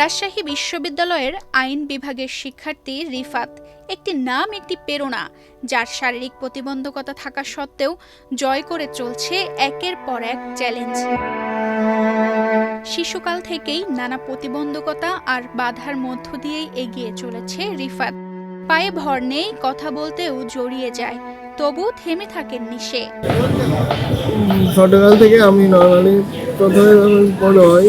রাজশাহী বিশ্ববিদ্যালয়ের আইন বিভাগের শিক্ষার্থী রিফাত একটি নাম, একটি প্রেরণা, যার শারীরিক প্রতিবন্ধকতা থাকা সত্ত্বেও জয় করে চলছে একের পর এক চ্যালেঞ্জ। শিশুকাল থেকেই নানা প্রতিবন্ধকতা আর বাধার মধ্য দিয়েই এগিয়ে চলেছে রিফাত। পায়ে ভর নেই, কথা বলতেও জড়িয়ে যায়, তবু থেমে থাকেন নিশে। ছোটকাল থেকে আমি নর্মালি প্রথমে বড় হই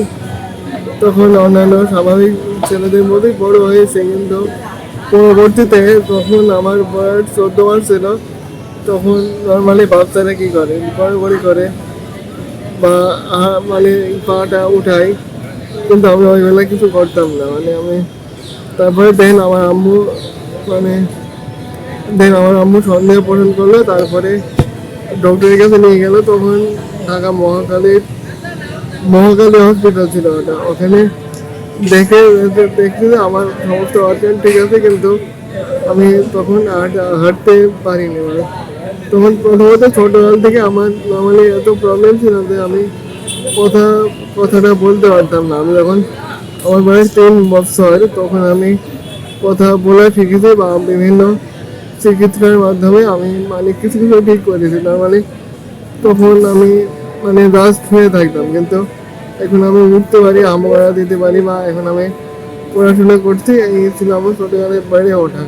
তখন অন্যান্য স্বাভাবিক ছেলেদের মধ্যেই বড় হয়েছে, কিন্তু পরবর্তীতে তখন আমার বয়স চোদ্দ মাস ছিল, তখন নর্মালি বাচ্চারা কী করে? গড়াগড়ি করে বা মানে পাটা উঠাই, কিন্তু আমি ওই বেলা কিছু করতাম না। মানে আমি তারপরে দেন আমার আম্মু মানে দেন আমার আম্মু সন্দেহ পোষণ করল, তারপরে ডক্টরের কাছে নিয়ে গেল, তখন ঢাকা মহাকালীর মহাকালী হসপিটাল ছিল ওটা। ওখানে দেখে দেখছি আমার সমস্ত অর্গান ঠিক আছে, কিন্তু আমি তখন হাঁটা- হাঁটতে পারিনি মানে। তখন প্রথমত ছোটকাল থেকে আমার নর্মালি এত প্রবলেম ছিল যে আমি কথা, কথাটা বলতে পারতাম না। আমি যখন আমার বয়স তিন বছর, তখন আমি কথা বলে শিখেছি বা বিভিন্ন চিকিৎসার মাধ্যমে আমি মানে কিছু কিছু ঠিক করেছি। নর্মালি তখন আমি মানে জাস্ট হয়ে থাকতাম, কিন্তু এখন আমি উঠতে পারি আমরা দিতে পারি বা এখন আমি পড়াশোনা করছি, এই ছিল আমার ছোটবেলায় বেড়ে ওঠা।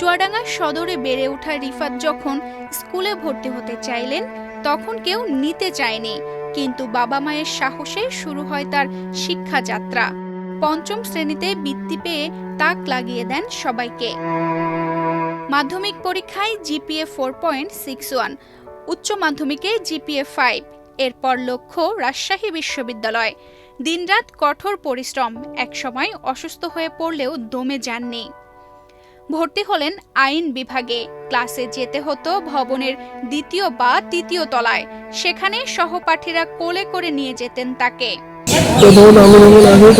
চুয়াডাঙ্গা সদরে বেড়ে ওঠা রিফাত যখন স্কুলে ভর্তি হতে চাইলেন, তখন কেউ নিতে চায়নি, কিন্তু বাবা মায়ের সাহসে শুরু হয় তার শিক্ষা যাত্রা পঞ্চম শ্রেণীতে বৃত্তি পেয়ে তাক লাগিয়ে দেন সবাইকে। মাধ্যমিক পরীক্ষায় GPA four point six one উচ্চ মাধ্যমিকে জিপিএ ফাইভ, এরপর লক্ষ্য রাজশাহী বিশ্ববিদ্যালয়। দিনরাত কঠোর পরিশ্রম, একসময় অসুস্থ হয়ে পড়লেও দমে যাননি। ভর্তি হলেন আইন বিভাগে। ক্লাসে যেতে হতো ভবনের দ্বিতীয় বা তৃতীয় তলায়। সেখানে সহপাঠীরা কোলে করে নিয়ে যেতেন তাকে। আমার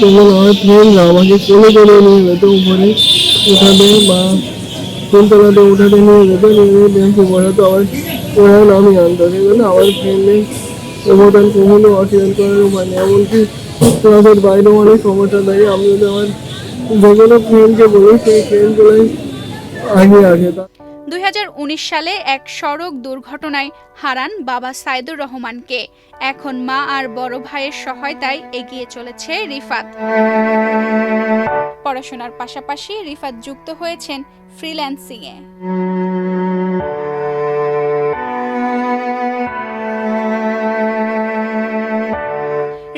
তখন আমার ফ্রেন্ডরা আমাকে কোলে করে নিয়ে যেত উপরে। উঠাতে বা তিনতলাতে উঠাতে নিয়ে যেত নিয়ে গিয়ে বেঞ্চে বসাতো আবার ওরা নামি আনতো সেই জন্য আমার ফ্রেন্ডের অবদান কখনো অস্বীকার করার উপায় নেই। এমনকি ক্লাসের বাইরেও অনেক সমস্যা থাকে আমি যদি আমার যে কোনো ফ্রেন্ডকে বলি, সেই ফ্রেন্ডগুলোই আগে আসে তা দুই হাজার উনিশ সালে এক সড়ক দুর্ঘটনায় হারান বাবা সাইদুর রহমানকে। এখন মা আর বড় ভাইয়ের সহায়তায় এগিয়ে চলেছে রিফাত। পড়াশোনার পাশাপাশি রিফাত যুক্ত হয়েছেন ফ্রিল্যান্সিংয়ে।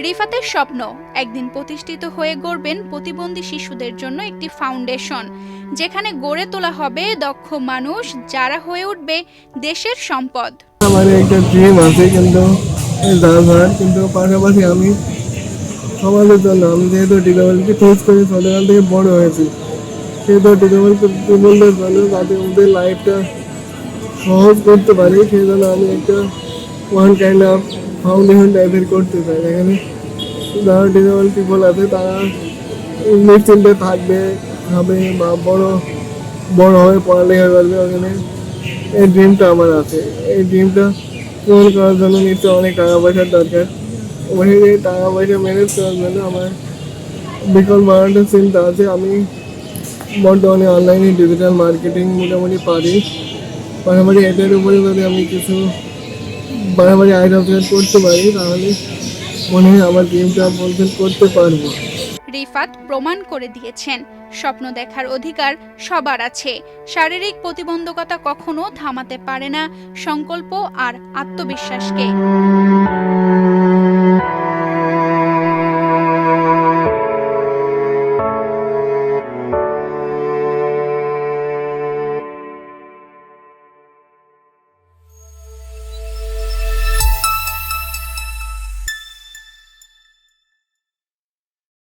রিফাতের স্বপ্ন, একদিন প্রতিষ্ঠিত হয়ে গড়বেন প্রতিবন্ধী শিশুদের জন্য একটি ফাউন্ডেশন। যেখানে গড়ে তোলা হবে দক্ষ মানুষ যারা হয়ে উঠবে দেশের সম্পদ। আমার একটা ড্রিম আছে কিন্তু কিন্তু পাশাপাশি আমি সমাজের জন্য আমি যেহেতু ডিসেবলকে ফেস করে ছোটকাল থেকে বড় হয়েছি, সেহেতু ডিসেবল পিপলদের জন্য যাতে ওদের লাইফটা সহজ করতে পারি, সেই জন্য আমি একটা ওয়ান কাইন্ড অফ ফাউন্ডেশন টাইপের করতে চাই। এখানে যারা ডিসেবল পিপল আছে, তারা নিশ্চিন্তে থাকবে খাবে বা বড় বড় হয়ে পড়ালেখা করবে ওখানে এই ড্রিমটা আমার আছে। এই ড্রিমটা পূরণ করার জন্য নিশ্চয়ই অনেক টাকা পয়সার দরকার। ওই টাকা পয়সা ম্যানেজ করার জন্য আমার বিকল্প বানানোর চিন্তা আছে। আমি বর্তমানে অনলাইনে ডিজিটাল মার্কেটিং মোটামুটি পারি। পাশাপাশি এটার উপরে যদি আমি কিছু বাড়াবাড়ি আইডিয়া করতে পারি, তাহলে মনে হয় আমার ড্রিমটা ফুলফিল করতে পারব। রিফাত প্রমাণ করে দিয়েছেন। স্বপ্ন দেখার অধিকার সবার আছে। শারীরিক প্রতিবন্ধকতা কখনো থামাতে পারে না সংকল্প আর আত্মবিশ্বাসকে।